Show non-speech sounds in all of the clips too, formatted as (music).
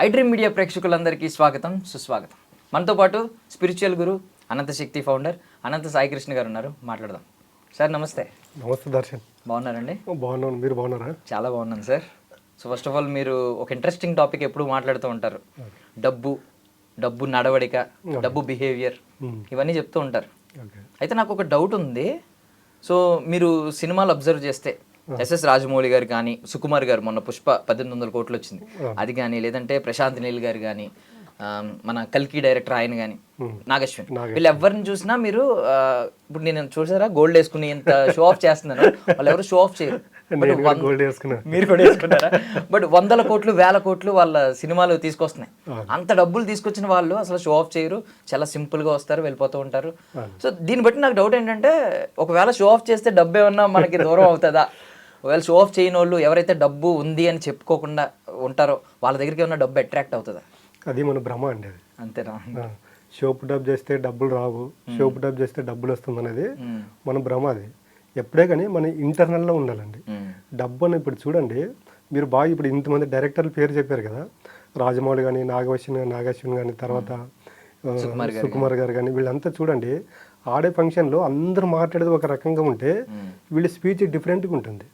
IDream media ప్రేక్షకులందరికీ స్వాగతం సుస్వాగతం. మనతో పాటు స్పిరిచువల్ గురు అనంత శక్తి ఫౌండర్ అనంత సాయికృష్ణ గారు ఉన్నారు. మాట్లాడదాం. సార్ నమస్తే. నమస్తే దర్శన్. బాగున్నారండి? బాగున్నాను. మీరు బాగున్నారా? చాలా బాగున్నాను sir. So first of all మీరు ఒక ఇంట్రెస్టింగ్ టాపిక్ ఎప్పుడు మాట్లాడుతూ ఉంటారు. డబ్బు డబ్బు నడవడిక డబ్బు బిహేవియర్ ఇవన్నీ చెప్తూ ఉంటారు. అయితే నాకు ఒక డౌట్ ఉంది. సో మీరు సినిమాలు అబ్జర్వ్ చేస్తే ఎస్ఎస్ రాజమౌళి గారు కానీ సుకుమార్ గారు మొన్న పుష్ప పద్దెనిమిది వందల కోట్లు వచ్చింది అది కానీ లేదంటే ప్రశాంత్ నీల్ గారు కానీ మన కల్కి డైరెక్టర్ ఆయన కానీ నాగశ్విన్. వీళ్ళు ఎవరిని చూసినా మీరు ఇప్పుడు నేను చూసారా గోల్డ్ వేసుకుని ఇంత షో ఆఫ్ చేస్తున్నాను. వాళ్ళు ఎవరు షో ఆఫ్ చేయరు. (laughs) మీరు కూడా వేసుకున్నారా? బట్ వందల కోట్లు వేల కోట్లు వాళ్ళ సినిమాలు తీసుకొస్తున్నాయి. అంత డబ్బులు తీసుకొచ్చిన వాళ్ళు అసలు షో ఆఫ్ చేయరు. చాలా సింపుల్గా వస్తారు వెళ్ళిపోతూ ఉంటారు. సో దీన్ని బట్టి నాకు డౌట్ ఏంటంటే ఒకవేళ షో ఆఫ్ చేస్తే డబ్బు ఏమన్నా మనకి దూరం అవుతుందా? ఒకవేళ షో ఆఫ్ చేయని వాళ్ళు ఎవరైతే డబ్బు ఉంది అని చెప్పుకోకుండా ఉంటారో వాళ్ళ దగ్గరికి ఏమన్నా డబ్బు అట్రాక్ట్ అవుతుందా? అది మన భ్రమ అండి అది. అంతేనా? షోపు డబ్ చేస్తే డబ్బులు రావు. షోపు డబ్ చేస్తే డబ్బులు వస్తుంది అనేది మ్మ్. మన భ్రమ అది. ఎప్పుడే కానీ మన ఇంటర్నల్లో ఉండాలండి. మ్మ్. డబ్బు అని ఇప్పుడు చూడండి మీరు బాగా ఇప్పుడు ఇంతమంది డైరెక్టర్ల పేరు చెప్పారు కదా. రాజమౌళి కానీ నాగవశ్విన్ నాగశ్విన్ కానీ తర్వాత సుకుమార్ గారు కానీ వీళ్ళంతా చూడండి ఆడే ఫంక్షన్లో అందరూ మాట్లాడేది ఒక రకంగా ఉంటే వీళ్ళ స్పీచ్ డిఫరెంట్గా ఉంటుంది.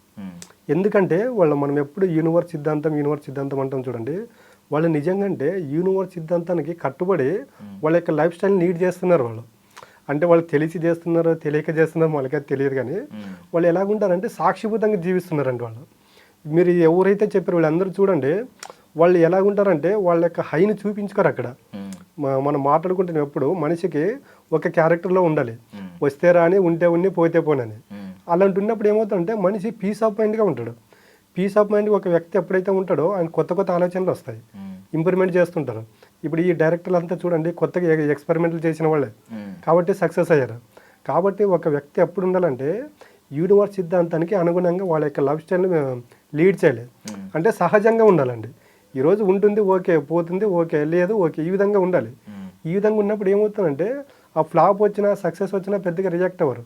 ఎందుకంటే వాళ్ళు మనం ఎప్పుడు యూనివర్స్ సిద్ధాంతం యూనివర్స్ సిద్ధాంతం అంటాం చూడండి. వాళ్ళు నిజంగా అంటే యూనివర్స్ సిద్ధాంతానికి కట్టుబడి వాళ్ళ యొక్క లైఫ్ స్టైల్ లీడ్ చేస్తున్నారు వాళ్ళు. అంటే వాళ్ళు తెలిసి చేస్తున్నారో తెలియక చేస్తున్నారో వాళ్ళకైతే తెలియదు కానీ వాళ్ళు ఎలాగుంటారంటే సాక్షిభూతంగా జీవిస్తున్నారండి వాళ్ళు. మీరు ఎవరైతే చెప్పారో వీళ్ళందరూ చూడండి వాళ్ళు ఎలాగుంటారంటే వాళ్ళ యొక్క హైని చూపించుకోరు అక్కడ. మనం మాట్లాడుకుంటున్న ఎప్పుడు మనిషికి ఒక క్యారెక్టర్లో ఉండాలి. వస్తే రాని ఉంటే ఉన్ని పోతే పోనని. అలాంటి ఉన్నప్పుడు ఏమవుతుందంటే మనిషి పీస్ ఆఫ్ మైండ్గా ఉంటాడు. పీస్ ఆఫ్ మైండ్ ఒక వ్యక్తి ఎప్పుడైతే ఉంటాడో ఆయన కొత్త కొత్త ఆలోచనలు వస్తాయి. ఇంప్రూవ్మెంట్ చేస్తుంటారు. ఇప్పుడు ఈ డైరెక్టర్లు అంతా చూడండి కొత్తగా ఎక్స్పెరిమెంట్లు చేసిన వాళ్ళే. మ్మ్. కాబట్టి సక్సెస్ అయ్యారు. కాబట్టి ఒక వ్యక్తి ఎప్పుడు ఉండాలంటే యూనివర్స్ సిద్ధాంతానికి అనుగుణంగా వాళ్ళ యొక్క లైఫ్ స్టైల్ని లీడ్ చేయలేదు అంటే సహజంగా ఉండాలండి. ఈరోజు ఉంటుంది ఓకే పోతుంది ఓకే లేదు ఓకే ఈ విధంగా ఉండాలి. ఈ విధంగా ఉన్నప్పుడు ఏమవుతుందంటే ఆ ఫ్లాప్ వచ్చినా సక్సెస్ వచ్చినా పెద్దగా రిజెక్ట్ అవ్వరు.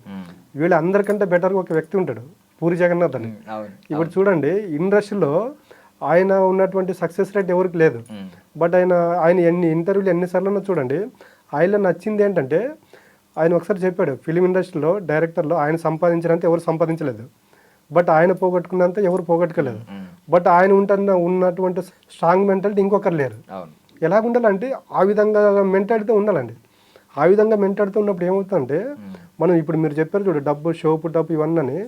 మ్మ్. వీళ్ళు అందరికంటే బెటర్గా ఒక వ్యక్తి ఉంటాడు పూరి జగన్నాథ్ అని. ఇప్పుడు చూడండి ఇండస్ట్రీలో ఆయన ఉన్నటువంటి సక్సెస్ రేట్ ఎవరికి లేదు. బట్ ఆయన ఆయన ఎన్ని ఇంటర్వ్యూలు ఎన్నిసార్లు చూడండి ఆయనలో నచ్చింది ఏంటంటే ఆయన ఒకసారి చెప్పాడు ఫిలిం ఇండస్ట్రీలో డైరెక్టర్లో ఆయన సంపాదించినంత ఎవరు సంపాదించలేదు. బట్ ఆయన పోగొట్టుకున్నంత ఎవరు పోగొట్టుకోలేదు. బట్ ఆయన ఉంటున్న ఉన్నటువంటి స్ట్రాంగ్ మెంటాలిటీ ఇంకొకరు లేరు. అవును. ఎలా ఉండాలంటే ఆ విధంగా మెంటాలిటీతో ఉండాలండి. ఆ విధంగా మెంటాలిటీతో ఉన్నప్పుడు ఏమవుతుందంటే మనం ఇప్పుడు మీరు చెప్పారు చూడు డబ్బు షోపు డబ్బు ఇవన్నీ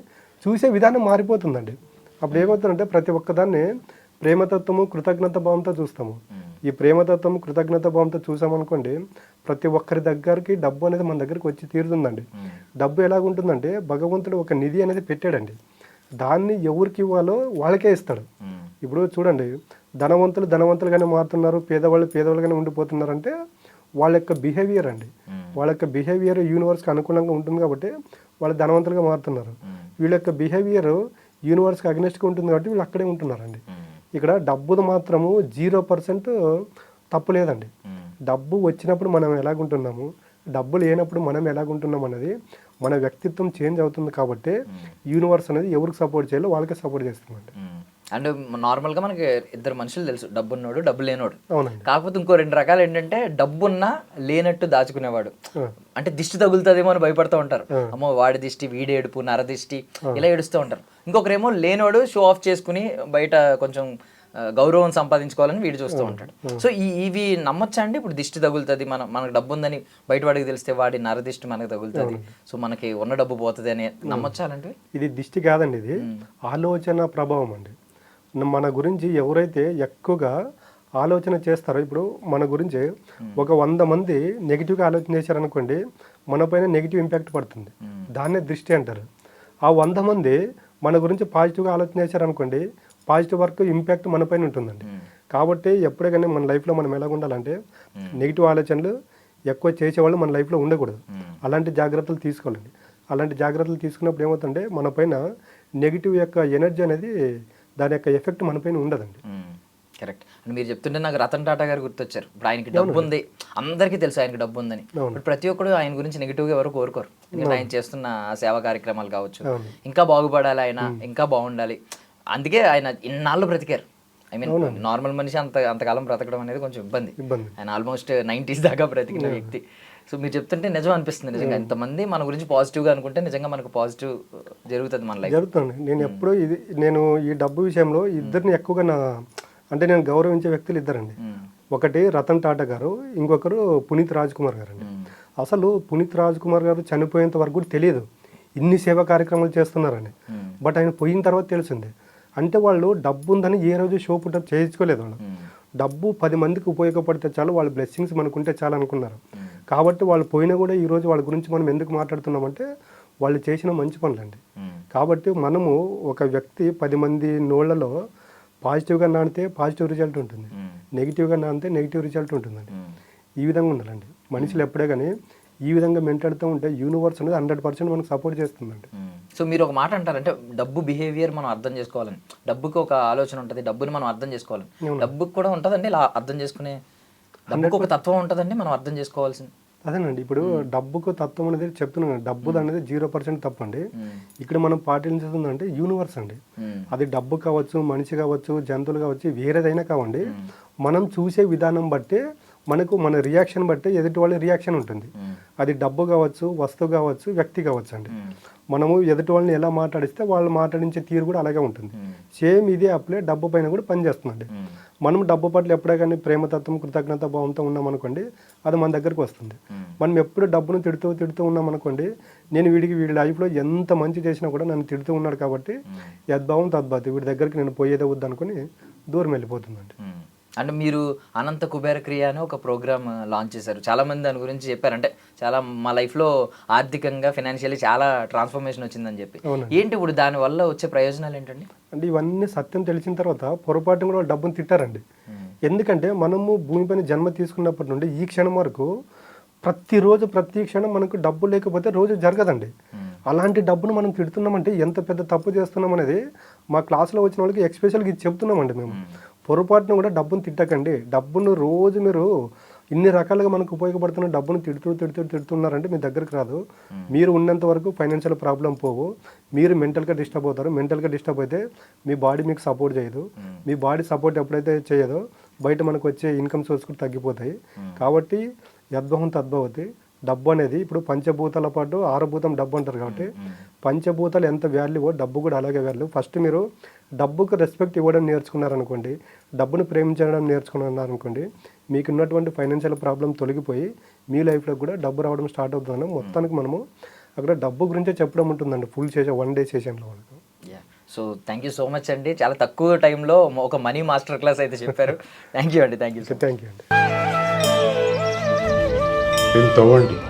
చూసే విధానం మారిపోతుందండి. అప్పుడు ఏమవుతుందంటే ప్రతి ఒక్కదాన్ని ప్రేమతత్వము కృతజ్ఞత భావంతో చూస్తాము. ఈ ప్రేమతత్వము కృతజ్ఞత భావంతో చూసామనుకోండి ప్రతి ఒక్కరి దగ్గరికి డబ్బు అనేది మన దగ్గరికి వచ్చి తీరుతుందండి. డబ్బు ఎలాగుంటుందంటే భగవంతుడు ఒక నిధి అనేది పెట్టాడండి. దాన్ని ఎవరికి ఇవ్వాలో వాళ్ళకే ఇస్తాడు. ఇప్పుడు చూడండి ధనవంతులు ధనవంతులుగానే మారుతున్నారు పేదవాళ్ళు పేదవాళ్ళుగానే ఉండిపోతున్నారంటే వాళ్ళ యొక్క బిహేవియర్ అండి. వాళ్ళ యొక్క బిహేవియర్ యూనివర్స్కి అనుకూలంగా ఉంటుంది కాబట్టి వాళ్ళు ధనవంతులుగా మారుతున్నారు. వీళ్ళ యొక్క బిహేవియర్ యూనివర్స్కి అగ్నెస్ట్గా ఉంటుంది కాబట్టి వీళ్ళు అక్కడే ఉంటున్నారండి. ఇక్కడ డబ్బుది మాత్రము జీరో పర్సెంట్ తప్పు లేదండి. డబ్బు వచ్చినప్పుడు మనం ఎలాగుంటున్నాము? డబ్బు లేనప్పుడు మనం ఎలాగుంటున్నాం అనేది మన వ్యక్తిత్వం చేంజ్ అవుతుంది కాబట్టి యూనివర్స్ అనేది ఎవరికి సపోర్ట్ చేయాలో వాళ్ళకే సపోర్ట్ చేస్తుందండి. అండ్ నార్మల్గా మనకి ఇద్దరు మనుషులు తెలుసు. డబ్బు ఉన్నోడు డబ్బు లేనోడు. కాకపోతే ఇంకో రెండు రకాలు ఏంటంటే డబ్బున్నా లేనట్టు దాచుకునేవాడు. అంటే దిష్టి తగులుతుందేమో అని భయపడుతూ ఉంటారు. అమ్మో వాడి దిష్టి వీడి ఏడుపు నర దిష్టి ఇలా ఏడుస్తూ ఉంటారు. ఇంకొకరేమో లేనోడు షో ఆఫ్ చేసుకుని బయట కొంచెం గౌరవం సంపాదించుకోవాలని వీడు చూస్తూ ఉంటాడు. సో ఈ ఇవి నమ్మొచ్చా అండి ఇప్పుడు దిష్టి తగులుతుంది. మన మనకు డబ్బు ఉందని బయట వాడికి తెలిస్తే వాడి నర దిష్టి మనకు తగులుతుంది. సో మనకి ఉన్న డబ్బు పోతుంది అని నమ్మొచ్చా అలాంటివి? ఇది దిష్టి కాదండి ఇది. ఆలోచన ప్రభావం అండి. మన గురించి ఎవరైతే ఎక్కువగా ఆలోచన చేస్తారో ఇప్పుడు మన గురించి ఒక వంద మంది నెగిటివ్గా ఆలోచన చేశారనుకోండి మన పైన నెగిటివ్ ఇంపాక్ట్ పడుతుంది. దాన్నే దృష్టి అంటారు. ఆ వంద మంది మన గురించి పాజిటివ్గా ఆలోచన చేశారనుకోండి పాజిటివ్ వర్క్ ఇంపాక్ట్ మన పైన ఉంటుందండి. కాబట్టి ఎప్పుడే కానీ మన లైఫ్లో మనం ఎలా ఉండాలంటే నెగిటివ్ ఆలోచనలు ఎక్కువ చేసేవాళ్ళు మన లైఫ్లో ఉండకూడదు. అలాంటి జాగ్రత్తలు తీసుకోవాలండి. అలాంటి జాగ్రత్తలు తీసుకున్నప్పుడు ఏమవుతుందంటే మన పైన నెగిటివ్ యొక్క ఎనర్జీ అనేది దాని యొక్క ఎఫెక్ట్ మన పైన ఉండదండి. కరెక్ట్. అండ్ మీరు చెప్తుంటే నాకు రతన్ టాటా గారు గుర్తొచ్చారు. ఇప్పుడు ఆయనకి డబ్బు ఉంది అందరికీ తెలుసు ఆయనకి డబ్బు ఉందని ఇప్పుడు ప్రతి ఒక్కడు ఆయన గురించి నెగిటివ్గా ఎవరు కోరుకోరు. ఎందుకంటే ఆయన చేస్తున్న సేవా కార్యక్రమాలు కావచ్చు. ఇంకా బాగుపడాలి ఆయన. ఇంకా బాగుండాలి. అందుకే ఆయన ఇన్నాళ్ళు బ్రతికారు. ఐ మీన్ నార్మల్ మనిషి అంత అంతకాలం బ్రతకడం అనేది కొంచెం ఇబ్బంది. ఆయన ఆల్మోస్ట్ నైంటీస్ దాకా బ్రతికిన వ్యక్తి. సో మీరు చెప్తుంటే నిజం అనిపిస్తుంది నిజంగా. ఇంతమంది మన గురించి పాజిటివ్గా అనుకుంటే నిజంగా మనకు పాజిటివ్ జరుగుతుంది మన లైఫ్ జరుగుతుంది. నేను ఎప్పుడూ ఇది నేను ఈ డబ్బు విషయంలో ఇద్దరిని ఎక్కువగా నా అంటే నేను గౌరవించే వ్యక్తులు ఇద్దరండి. ఒకటి రతన్ టాటా గారు ఇంకొకరు పునీత్ రాజ్ కుమార్ గారు అండి అసలు పునీత్ రాజ్ కుమార్ గారు చనిపోయేంత వరకు కూడా తెలియదు. ఇన్ని సేవా కార్యక్రమాలు చేస్తున్నారని. బట్ ఆయన పోయిన తర్వాత తెలిసింది. అంటే వాళ్ళు డబ్బు ఉందని ఏ రోజు షో పుట్టప్ చేయించుకోలేదు వాళ్ళు. డబ్బు పది మందికి ఉపయోగపడితే చాలు వాళ్ళ బ్లెస్సింగ్స్ మనకుంటే చాలు అనుకున్నారు. కాబట్టి వాళ్ళు పోయినా కూడా ఈ రోజు వాళ్ళ గురించి మనం ఎందుకు మాట్లాడుతున్నామంటే వాళ్ళు చేసిన మంచి పనులండి. కాబట్టి మనము ఒక వ్యక్తి పది మంది నోళ్ళలో పాజిటివ్గా నానితే పాజిటివ్ రిజల్ట్ ఉంటుంది. నెగిటివ్గా నానితే నెగిటివ్ రిజల్ట్ ఉంటుందండి. ఈ విధంగా ఉండాలండి. మనుషులు ఎప్పుడే కానీ ఈ విధంగా మెంటాడుతూ ఉంటే యూనివర్స్ అనేది హండ్రెడ్ పర్సెంట్ మనకు సపోర్ట్ చేస్తుందండి. సో మీరు ఒక మాట అంటారంటే డబ్బు బిహేవియర్ మనం అర్థం చేసుకోవాలని. డబ్బుకి ఒక ఆలోచన ఉంటుంది డబ్బుని మనం అర్థం చేసుకోవాలని డబ్బుకి కూడా ఉంటుందండి ఇలా అర్థం చేసుకునే. డబ్బుకి ఒక తత్వం ఉంటుందండి మనం అర్థం చేసుకోవాల్సింది అదేనండి ఇప్పుడు డబ్బుకు తత్వం అనేది చెప్తున్నాను డబ్బు అనేది జీరో పర్సెంట్ తప్పండి. ఇక్కడ మనం పాటించుతుందంటే యూనివర్స్ అండి. అది డబ్బు కావచ్చు మనిషి కావచ్చు జంతువులు కావచ్చు వేరేదైనా కావండి. మనం చూసే విధానం బట్టి మనకు మన రియాక్షన్ బట్టి ఎదుటి వాళ్ళ రియాక్షన్ ఉంటుంది. అది డబ్బు కావచ్చు వస్తువు కావచ్చు వ్యక్తి కావచ్చు అండి. మనము ఎదుటి వాళ్ళని ఎలా మాట్లాడిస్తే వాళ్ళు మాట్లాడించే తీరు కూడా అలాగే ఉంటుంది. సేమ్ ఇదే అప్లై డబ్బు పైన కూడా పనిచేస్తుందండి. మనం డబ్బు పట్ల ఎప్పుడే కానీ ప్రేమతత్వం కృతజ్ఞత భావంతో ఉన్నాం అనుకోండి అది మన దగ్గరకు వస్తుంది. మనం ఎప్పుడు డబ్బును తిడుతూ తిడుతూ ఉన్నాం అనుకోండి నేను వీడికి వీడి లైఫ్లో ఎంత మంచి చేసినా కూడా నన్ను తిడుతూ ఉన్నాడు కాబట్టి యద్భావం తద్భాతి వీడి దగ్గరికి నేను పోయేదే వద్దు అనుకుని దూరం వెళ్ళిపోతుందండి. అంటే మీరు అనంత కుబేర క్రియ అని ఒక ప్రోగ్రామ్ లాంచ్ చేశారు. చాలా మంది దాని గురించి చెప్పారు. అంటే చాలా మా లైఫ్లో ఆర్థికంగా ఫినాన్షియల్లీ చాలా ట్రాన్స్ఫర్మేషన్ వచ్చిందని చెప్పి. ఏంటి ఇప్పుడు దాని వల్ల వచ్చే ప్రయోజనాలు ఏంటండి? అంటే ఇవన్నీ సత్యం తెలిసిన తర్వాత పొరపాటున కూడా డబ్బును తిట్టారండి. ఎందుకంటే మనము భూమిపైన జన్మ తీసుకున్నప్పటి నుండి ఈ క్షణం వరకు ప్రతిరోజు ప్రతి క్షణం మనకు డబ్బు లేకపోతే రోజు జరగదండి. అలాంటి డబ్బును మనం తిడుతున్నామంటే ఎంత పెద్ద తప్పు చేస్తున్నాం అనేది మా క్లాస్లో వచ్చిన వాళ్ళకి ఎక్స్పెషల్గా ఇది చెప్తున్నామండి మేము. పొరపాటున కూడా డబ్బును తిట్టకండి. డబ్బును రోజు మీరు ఇన్ని రకాలుగా మనకు ఉపయోగపడుతున్న డబ్బును తిడుతూ తిడుతూ తిడుతున్నారంటే మీ దగ్గరికి రాదు. మీరు ఉన్నంత వరకు ఫైనాన్షియల్ ప్రాబ్లం పోవు. మీరు మెంటల్గా డిస్టర్బ్ అవుతారు. మెంటల్గా డిస్టర్బ్ అయితే మీ బాడీ మీకు సపోర్ట్ చేయదు. మీ బాడీ సపోర్ట్ ఎప్పుడైతే చేయదో బయట మనకు వచ్చే ఇన్కమ్ సోర్స్ కూడా తగ్గిపోతాయి. కాబట్టి యద్భవం తద్భవతి. డబ్బు అనేది ఇప్పుడు పంచభూతాల పాటు ఆరభూతం డబ్బు అంటారు కాబట్టి పంచభూతాలు ఎంత వాల్యూవో డబ్బు కూడా అలాగే వాల్యూ. ఫస్ట్ మీరు డబ్బుకు రెస్పెక్ట్ ఇవ్వడం నేర్చుకున్నారనుకోండి డబ్బును ప్రేమించడం నేర్చుకున్నారనుకోండి మీకు ఉన్నటువంటి ఫైనాన్షియల్ ప్రాబ్లం తొలగిపోయి మీ లైఫ్లో కూడా డబ్బు రావడం స్టార్ట్ అవుతుందని మొత్తానికి మనము అక్కడ డబ్బు గురించే చెప్పడం ఉంటుందండి ఫుల్ చేసే వన్ డే సెషన్లో so thank you so much అండి. చాలా తక్కువ టైంలో ఒక మనీ మాస్టర్ క్లాస్ అయితే చెప్పారు. (laughs) థ్యాంక్ యూ అండి. థ్యాంక్ యూ థ్యాంక్ యూ అండి. తవ్వండి?